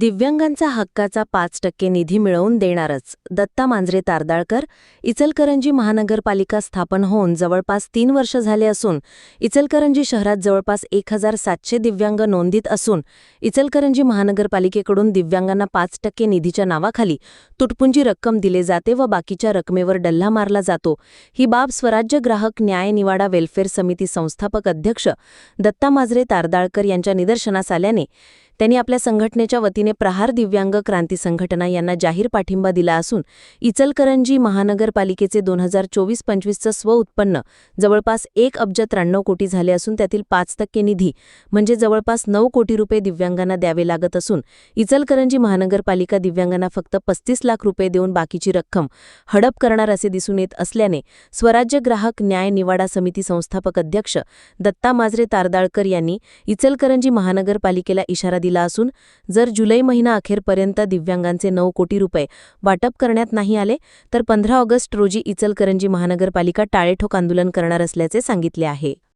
दिव्यांगांचा हक्काचा पाच टक्के निधी मिळवून देणारच. दत्ता मांजरे तारदाळकर इचलकरंजी महानगरपालिका स्थापन होऊन जवळपास तीन वर्ष झाले असून इचलकरंजी शहरात जवळपास एक हजार सातशे दिव्यांग नोंदीत असून इचलकरंजी महानगरपालिकेकडून दिव्यांगांना पाच टक्के निधीच्या नावाखाली तुटपुंजी रक्कम दिले जाते व बाकीच्या रकमेवर डल्ला मारला जातो. ही बाब स्वराज्य ग्राहक न्याय निवाडा वेल्फेअर समिती संस्थापक अध्यक्ष दत्ता मांजरे तारदाळकर यांच्या निदर्शनास आल्याने त्यांनी आपल्या संघटनेच्या वतीने प्रहार दिव्यांग क्रांती संघटना यांना जाहीर पाठिंबा दिला असून इचलकरंजी महानगरपालिकेचे दोन हजार चोवीस पंचवीसचं स्वउत्पन्न जवळपास एक अब्ज त्र्याण्णव कोटी झाले असून त्यातील पाच टक्के निधी म्हणजे जवळपास नऊ कोटी रुपये दिव्यांगांना द्यावे लागत असून इचलकरंजी महानगरपालिका दिव्यांगांना फक्त पस्तीस लाख रुपये देऊन बाकीची रक्कम हडप करणार असे दिसून येत असल्याने स्वराज्य ग्राहक न्याय निवाडा समिती संस्थापक अध्यक्ष दत्ता माजरे तारदाळकर यांनी इचलकरंजी महानगरपालिकेला इशारा दिला असून जर जुलै महिना अखेरपर्यंत दिव्यांगांचे नऊ कोटी रुपये वाटप करण्यात नाही आले तर पंधरा ऑगस्ट रोजी इचलकरंजी महानगरपालिका टाळेठोक आंदोलन करणार असल्याचे सांगितले आहे.